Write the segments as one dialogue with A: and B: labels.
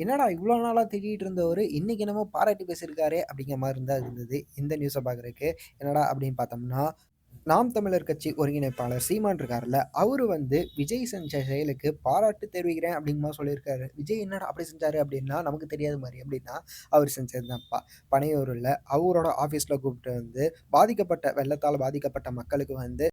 A: என்னடா இவ்வளோ நாளாக திட்டிகிட்டு இருந்தவர் இன்றைக்கி என்னமோ பாராட்டி பேசியிருக்காரு அப்படிங்கிற மாதிரி தான் இருந்தது. இந்த நியூஸை பார்க்குறதுக்கு. என்னடா அப்படின்னு பார்த்தோம்னா, நாம் தமிழர் கட்சி ஒருங்கிணைப்பாளர் சீமான் இருக்கார்ல, அவர் வந்து விஜய் செஞ்ச செயலுக்கு பாராட்டு தெரிவிக்கிறேன் அப்படிங்கிற சொல்லியிருக்காரு. விஜய் என்னடா அப்படி செஞ்சார் அப்படின்னா, நமக்கு தெரியாத மாதிரி அப்படின்னா, அவர் செஞ்சது தான்ப்பா. பனையூரில் அவரோட ஆஃபீஸில் கூப்பிட்டு வந்து பாதிக்கப்பட்ட வெள்ளத்தால் பாதிக்கப்பட்ட மக்களுக்கு வந்து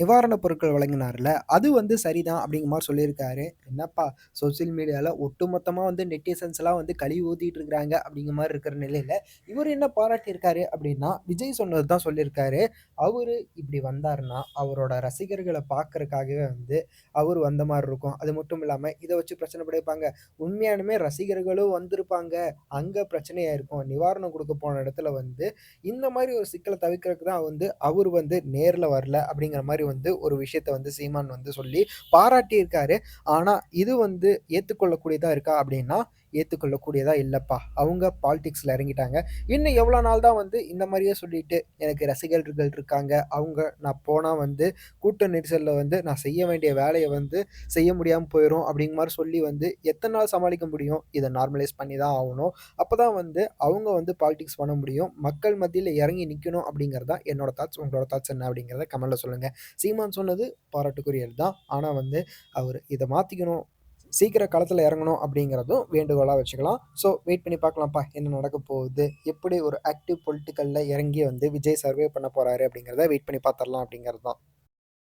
A: நிவாரணப் பொருட்கள் வழங்கினார்ல, அது வந்து சரிதான் அப்படிங்கிற மாதிரி சொல்லியிருக்காரு. என்னப்பா சோசியல் மீடியாவில் ஒட்டுமொத்தமாக வந்து நெட்டிசன்ஸ்லாம் வந்து கழுவி ஊத்திட்டு இருக்கிறாங்க அப்படிங்கிற மாதிரி இருக்கிற நிலையில் இவர் என்ன பாராட்டியிருக்காரு அப்படின்னா, விஜய் சொன்னது தான் சொல்லியிருக்காரு. அவர் இப்படி வந்தாருன்னா, அவரோட ரசிகர்களை பார்க்கறக்காகவே வந்து அவர் வந்த மாதிரி இருக்கும். அது மட்டும் இல்லாமல் இதை வச்சு பிரச்சனை படைப்பாங்க உண்மையானுமே ரசிகர்களும் வந்திருப்பாங்க. அங்கே பிரச்சனையாக இருக்கும் நிவாரணம் கொடுக்க போன இடத்துல வந்து, இந்த மாதிரி ஒரு சிக்கலை தவிர்க்கிறதுக்கு தான் வந்து அவர் வந்து நேரில் வரல அப்படிங்கிற மாதிரி வந்து ஒரு விஷயத்த வந்து சீமான் வந்து சொல்லி பாராட்டியிருக்காரு. ஆனா, இது வந்து ஏற்றுக்கொள்ளக்கூடியதாக இருக்கா அப்படின்னா, ஏற்றுக்கொள்ளக்கூடியதாக இல்லைப்பா அவங்க பாலிடிக்ஸில் இறங்கிட்டாங்க. இன்னும் எவ்வளோ நாள் தான் வந்து இந்த மாதிரியே சொல்லிட்டு, எனக்கு ரசிகர்கள் இருக்காங்க. அவங்க நான் போனால் வந்து கூட்ட நெரிசலில் வந்து நான் செய்ய வேண்டிய வேலையை வந்து செய்ய முடியாமல் போயிடும் அப்படிங்கிற மாதிரி சொல்லி வந்து எத்தனை நாள் சமாளிக்க முடியும்? இதை நார்மலைஸ் பண்ணி தான் ஆகணும் அப்போ தான் வந்து அவங்க வந்து பாலிடிக்ஸ் பண்ண முடியும். மக்கள் மத்தியில் இறங்கி நிற்கணும் அப்படிங்கிறது தான் என்னோட தாட்ஸ். உங்களோட தாட்ஸ் என்ன அப்படிங்கிறத கமெண்ட்டில் சொல்லுங்கள் சீமான் சொன்னது பாராட்டுக்குரியது தான். ஆனால் வந்து அவர் இதை மாற்றிக்கணும் சீக்கிர காலத்தில் இறங்கணும் அப்படிங்கிறதும் வேண்டுகோளாக வச்சுக்கலாம். ஸோ வெயிட் பண்ணி பார்க்கலாம்ப்பா. என்ன நடக்க போகுது? எப்படி ஒரு ஆக்டிவ் பொலிட்டிக்கலில் இறங்கி வந்து விஜய் சர்வே பண்ண போகிறாரு அப்படிங்கிறத வெயிட் பண்ணி பார்த்துடலாம் அப்படிங்கிறது தான்.